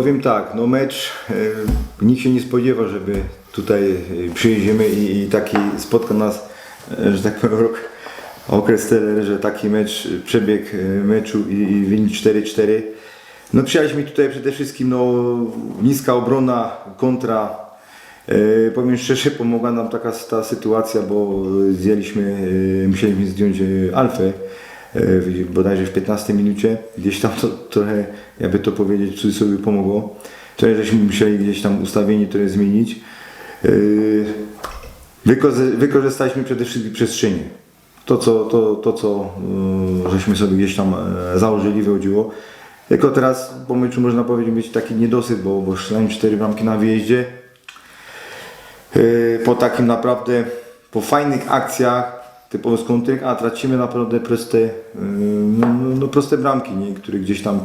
Powiem tak, no mecz, e, nikt się nie spodziewał, żeby tutaj e, przyjedziemy i, taki spotka nas, e, że tak powiem, rok, okres tyle, że taki mecz, przebieg meczu i, wynik 4-4. No przyjechaliśmy tutaj przede wszystkim, no niska obrona, kontra. Powiem szczerze, pomogła nam taka ta sytuacja, bo zdjęliśmy, musieliśmy zdjąć Alfę bodajże w 15 minucie. Gdzieś tam to trochę, jakby to powiedzieć, w cudzysłowie pomogło. Trochę żeśmy musieli gdzieś tam ustawienie trochę zmienić. Wykorzy- Wykorzystaliśmy przede wszystkim przestrzenie. To, co, to, to, co e, żeśmy sobie gdzieś tam e, założyli, wychodziło. Tylko teraz po meczu można powiedzieć mieć taki niedosyt, bo, bo strzelałem cztery bramki na wyjeździe. Yy, po takim naprawdę, po fajnych akcjach typowo z a tracimy naprawdę proste, yy, no, no, no proste bramki, nie? które gdzieś tam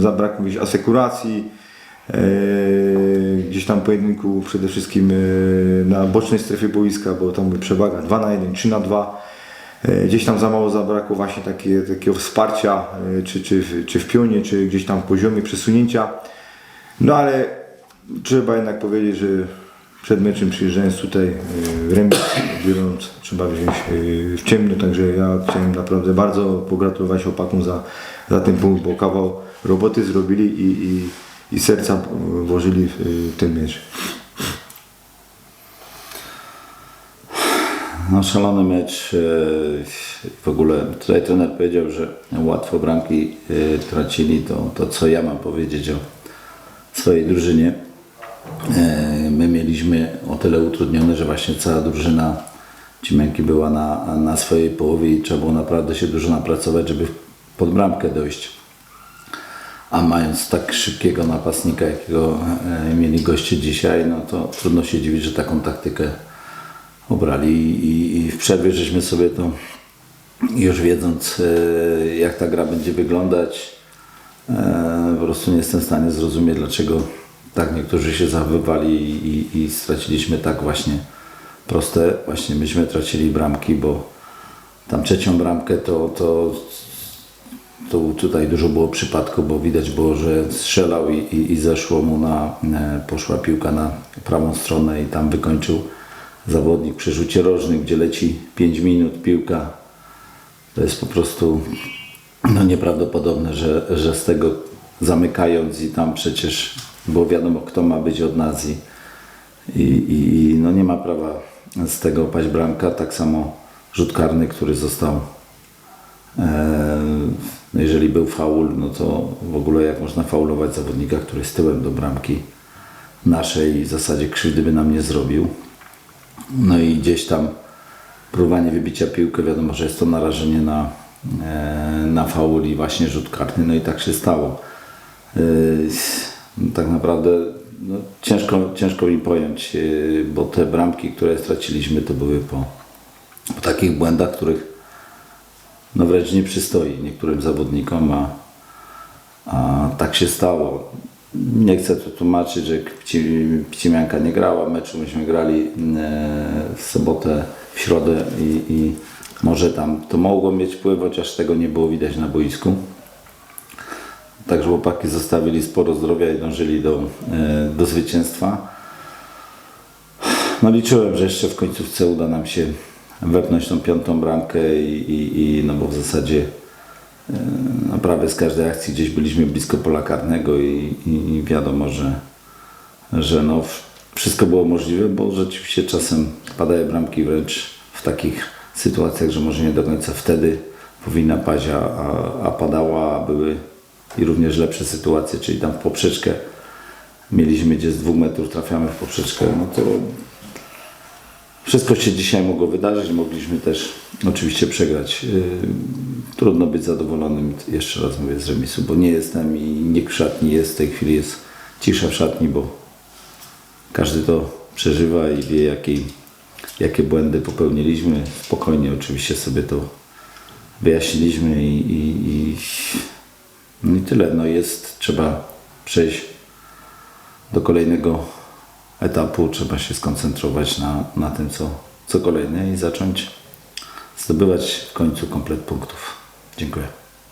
zabrakło gdzieś asekuracji, yy, gdzieś tam pojedynku przede wszystkim yy, na bocznej strefie boiska, bo tam przewaga 2 na 1, 3 na 2. Yy, Gdzieś tam za mało zabrakło właśnie takie, takiego wsparcia, czy, czy, w- czy w pionie, czy gdzieś tam w poziomie przesunięcia. No ale trzeba jednak powiedzieć, że przed meczem przyjeżdżając tutaj yy, remis biorąc trzeba wziąć yy, w ciemno, także ja chciałem naprawdę bardzo pogratulować chłopakom za, za ten punkt, bo kawał roboty zrobili i, i, i serca włożyli w yy, ten mecz. No, szalony mecz. W ogóle tutaj trener powiedział, że łatwo bramki tracili. To, to co ja mam powiedzieć o swojej drużynie. E, My mieliśmy o tyle utrudnione, że właśnie cała drużyna Cimenki była na, na swojej połowie i trzeba było naprawdę się dużo napracować, żeby pod bramkę dojść. A mając tak szybkiego napastnika, jakiego e, mieli goście dzisiaj, no to trudno się dziwić, że taką taktykę obrali i, i w przerwie żeśmy sobie to już wiedząc e, jak ta gra będzie wyglądać po prostu nie jestem w stanie zrozumieć dlaczego tak niektórzy się zachowywali i, i straciliśmy tak właśnie proste, właśnie myśmy tracili bramki, bo tam trzecią bramkę to, to, to tutaj dużo było przypadków, bo widać było, że strzelał i, i, i zeszło mu na, e, poszła piłka na prawą stronę i tam wykończył zawodnik przy rzucie rożnym, gdzie leci 5 minut piłka. To jest po prostu no, nieprawdopodobne, że, że z tego zamykając i tam przecież było wiadomo kto ma być od nas i, i, i no, nie ma prawa z tego paść bramka. Tak samo rzut karny, który został e, jeżeli był faul, no to w ogóle jak można faulować zawodnika, który jest tyłem do bramki naszej w zasadzie krzywdy by nam nie zrobił. No i gdzieś tam próbowanie wybicia piłki, wiadomo, że jest to narażenie na, e, na faul i właśnie rzut karny, no i tak się stało. E, tak naprawdę no, ciężko, ciężko mi pojąć, e, bo te bramki, które straciliśmy, to były po, po takich błędach, których no wręcz nie przystoi niektórym zawodnikom, a, a tak się stało. Nie chcę tu tłumaczyć, że Pci- Pcimianka nie grała meczu, myśmy grali e, w sobotę, w środę i, i może tam to mogło mieć wpływ, chociaż tego nie było widać na boisku. Także chłopaki zostawili sporo zdrowia i dążyli do, e, do zwycięstwa. No liczyłem, że jeszcze w końcówce uda nam się wepnąć tą piątą bramkę i, i, i no bo w zasadzie e, no prawie z każdej akcji gdzieś byliśmy blisko pola karnego i, i, wiadomo, że, że no wszystko było możliwe, bo rzeczywiście czasem padają bramki wręcz w takich sytuacjach, że może nie do końca wtedy powinna paść, a, a padała, a były i również lepsze sytuacje, czyli tam w poprzeczkę mieliśmy, gdzie z dwóch metrów trafiamy w poprzeczkę, no to wszystko się dzisiaj mogło wydarzyć. Mogliśmy też oczywiście przegrać. Yy, Trudno być zadowolonym, jeszcze raz mówię, z remisu, bo nie jestem i nikt w szatni jest. W tej chwili jest cisza w szatni, bo każdy to przeżywa i wie, jakie błędy popełniliśmy. Spokojnie oczywiście sobie to wyjaśniliśmy i, i, i, no i tyle. No jest, trzeba przejść do kolejnego etapu trzeba się skoncentrować na, na tym, co, co kolejne i zacząć zdobywać w końcu komplet punktów. Dziękuję.